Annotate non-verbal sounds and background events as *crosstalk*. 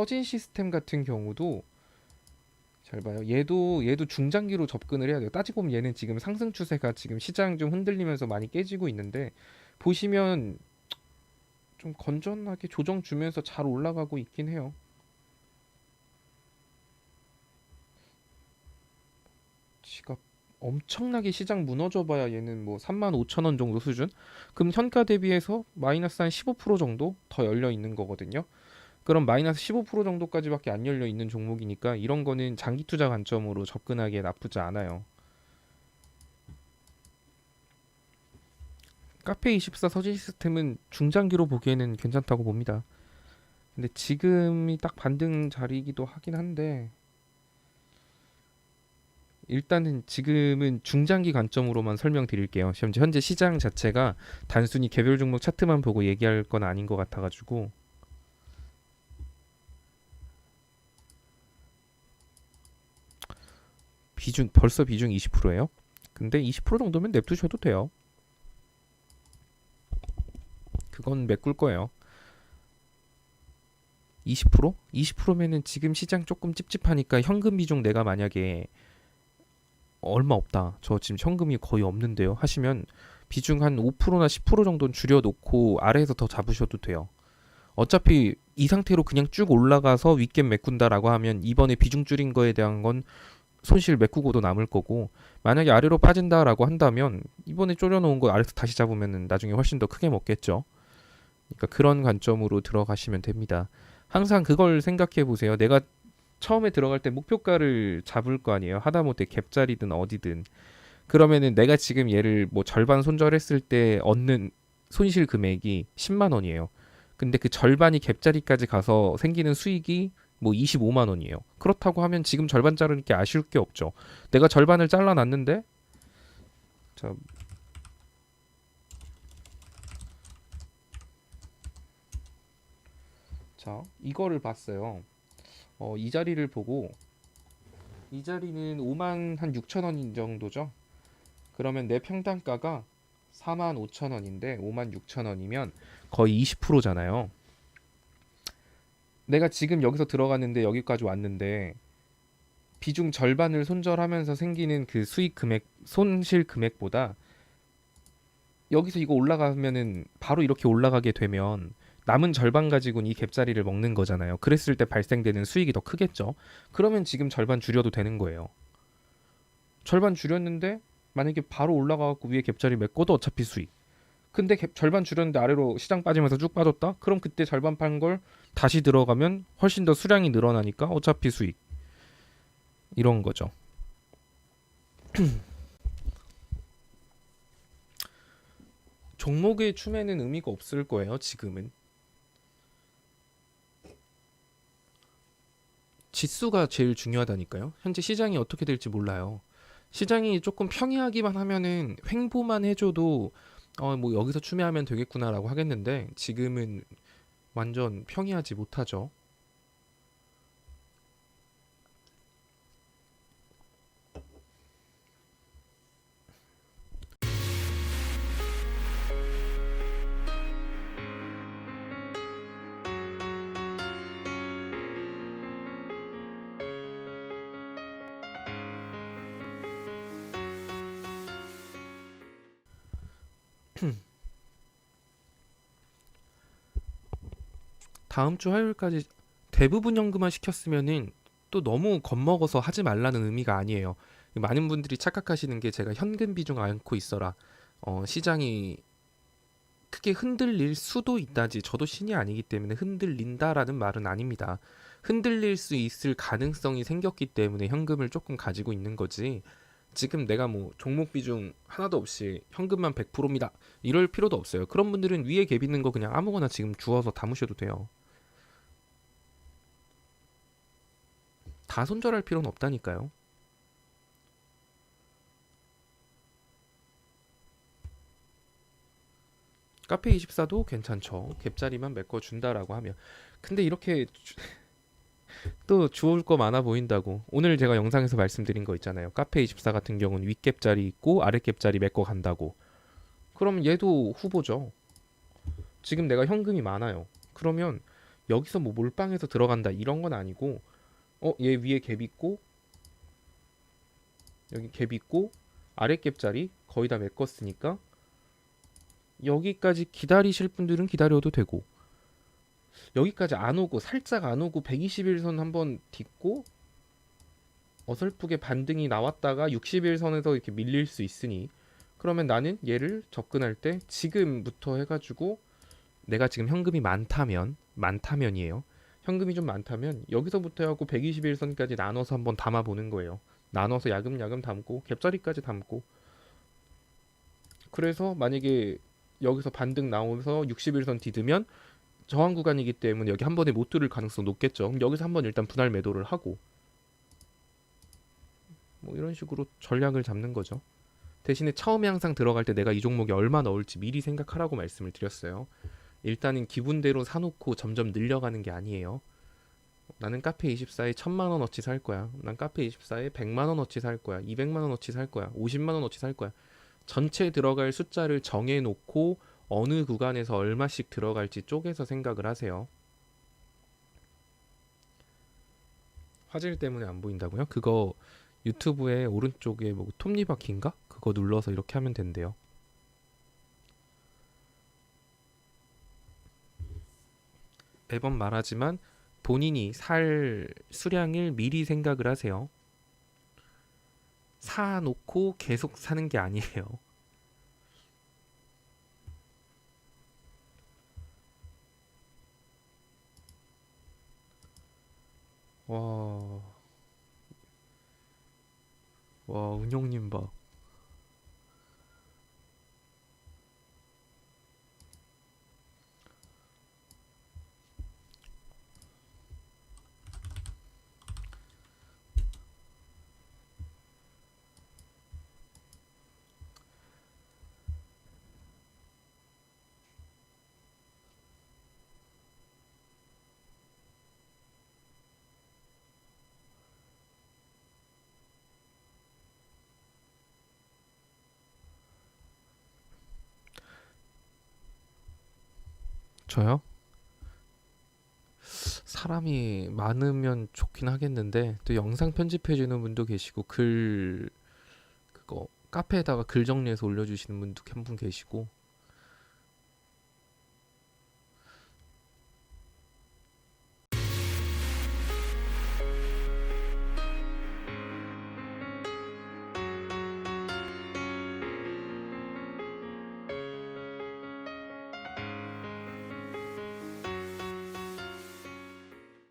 서진 시스템 같은 경우도 잘 봐요. 얘도 얘도 중장기로 접근을 해야 돼요. 따지고 보면 얘는 지금 상승 추세가 지금 시장 좀 흔들리면서 많이 깨지고 있는데 보시면 좀 건전하게 조정 주면서 잘 올라가고 있긴 해요. 지갑 엄청나게 시장 무너져 봐야 얘는 뭐 3만 5천 원 정도 수준? 그럼 현가 대비해서 마이너스 한 15% 정도 더 열려 있는 거거든요. 그럼 마이너스 15% 정도까지밖에 안 열려 있는 종목이니까 이런 거는 장기 투자 관점으로 접근하기에 나쁘지 않아요. 카페24 서진 시스템은 중장기로 보기에는 괜찮다고 봅니다. 근데 지금이 딱 반등 자리이기도 하긴 한데 일단은 지금은 중장기 관점으로만 설명드릴게요. 현재 시장 자체가 단순히 개별 종목 차트만 보고 얘기할 건 아닌 것 같아가지고 비중 벌써 비중 20%예요. 근데 20% 정도면 냅두셔도 돼요. 그건 메꿀 거예요. 20%? 20%면은 지금 시장 조금 찝찝하니까 현금 비중 내가 만약에 얼마 없다. 저 지금 현금이 거의 없는데요. 하시면 비중 한 5%나 10% 정도는 줄여놓고 아래에서 더 잡으셔도 돼요. 어차피 이 상태로 그냥 쭉 올라가서 윗갭 메꾼다라고 하면 이번에 비중 줄인 거에 대한 건 손실 메꾸고도 남을 거고 만약에 아래로 빠진다라고 한다면 이번에 졸여놓은 거 아래서 다시 잡으면 나중에 훨씬 더 크게 먹겠죠. 그러니까 그런 관점으로 들어가시면 됩니다. 항상 그걸 생각해 보세요. 내가 처음에 들어갈 때 목표가를 잡을 거 아니에요. 하다못해 갭자리든 어디든. 그러면은 내가 지금 얘를 뭐 절반 손절했을 때 얻는 손실 금액이 10만 원이에요. 근데 그 절반이 갭자리까지 가서 생기는 수익이 뭐 25만 원이에요. 그렇다고 하면 지금 절반 자르는 게 아쉬울 게 없죠. 내가 절반을 잘라놨는데 자 자, 이거를 봤어요. 어, 이 자리를 보고 이 자리는 5만 한 6천 원 정도죠. 그러면 내 평단가가 4만 5천 원인데 5만 6천 원이면 거의 20%잖아요. 내가 지금 여기서 들어갔는데 여기까지 왔는데 비중 절반을 손절하면서 생기는 그 수익 금액, 손실 금액보다 여기서 이거 올라가면은 바로 이렇게 올라가게 되면 남은 절반 가지고는 이 갭자리를 먹는 거잖아요. 그랬을 때 발생되는 수익이 더 크겠죠. 그러면 지금 절반 줄여도 되는 거예요. 절반 줄였는데 만약에 바로 올라가갖고 위에 갭자리 메꿔도 어차피 수익. 근데 갭, 절반 줄였는데 아래로 시장 빠지면서 쭉 빠졌다? 그럼 그때 절반 판 걸 다시 들어가면 훨씬 더 수량이 늘어나니까 어차피 수익. 이런 거죠. *clears throat* 종목의 춤에는 의미가 없을 거예요, 지금은. 지수가 제일 중요하다니까요. 현재 시장이 어떻게 될지 몰라요. 시장이 조금 평이하기만 하면은 횡보만 해줘도 어 뭐 여기서 추매하면 되겠구나라고 하겠는데 지금은 완전 평이하지 못하죠. *clears throat* 다음 주 화요일까지 대부분 현금화 시켰으면은 또 너무 겁먹어서 하지 말라는 의미가 아니에요. 많은 분들이 착각하시는 게 제가 현금 비중 않고 있어라. 어, 시장이 크게 흔들릴 수도 있다지 저도 신이 아니기 때문에 흔들린다라는 말은 아닙니다. 흔들릴 수 있을 가능성이 생겼기 때문에 현금을 조금 가지고 있는 거지. 지금 내가 뭐 종목 비중 하나도 없이 현금만 100%입니다. 이럴 필요도 없어요. 그런 분들은 위에 갭 있는 거 그냥 아무거나 지금 주워서 담으셔도 돼요. 다 손절할 필요는 없다니까요. 카페 24도 괜찮죠. 갭자리만 메꿔준다라고 하면. 근데 이렇게 주- 또 주울 거 많아 보인다고. 오늘 제가 영상에서 말씀드린 거 있잖아요. 카페 24 같은 경우는 윗갭자리 있고 아랫갭자리 메꿔 간다고. 그럼 얘도 후보죠. 지금 내가 현금이 많아요. 그러면 여기서 뭐 몰빵해서 들어간다 이런 건 아니고 어 얘 위에 갭 있고 여기 갭 있고 아래 갭자리 거의 다 메꿨으니까 여기까지 기다리실 분들은 기다려도 되고 여기까지 안 오고 살짝 안 오고 121선 한번 딛고 어설프게 반등이 나왔다가 61선에서 이렇게 밀릴 수 있으니 그러면 나는 얘를 접근할 때 지금부터 해가지고 내가 지금 현금이 많다면 많다면이에요. 현금이 좀 많다면 여기서부터 해갖고 121선까지 나눠서 한번 담아 보는 거예요. 나눠서 야금야금 담고 갭자리까지 담고 그래서 만약에 여기서 반등 나오면서 61선 디드면 저항 구간이기 때문에 여기 한 번에 못 뚫을 가능성 높겠죠. 여기서 한번 일단 분할 매도를 하고 뭐 이런 식으로 전략을 잡는 거죠. 대신에 처음에 항상 들어갈 때 내가 이 종목에 얼마 넣을지 미리 생각하라고 말씀을 드렸어요. 일단은 기분대로 사놓고 점점 늘려가는 게 아니에요. 나는 카페 24에 1000만 원어치 살 거야. 난 카페 24에 100만 원어치 살 거야. 200만 원어치 살 거야. 50만 원어치 살 거야. 전체 들어갈 숫자를 정해 놓고 어느 구간에서 얼마씩 들어갈지 쪼개서 생각을 하세요. 화질 때문에 안 보인다고요? 그거 유튜브에 오른쪽에 뭐 톱니바퀴인가? 그거 눌러서 이렇게 하면 된대요. 매번 말하지만 본인이 살 수량을 미리 생각을 하세요. 사놓고 계속 사는 게 아니에요. 와, 와, 운영님 봐. 저요? 사람이 많으면 좋긴 하겠는데 또 영상 편집해 주는 분도 계시고 글 그거 카페에다가 글 정리해서 올려주시는 분도 한 분 계시고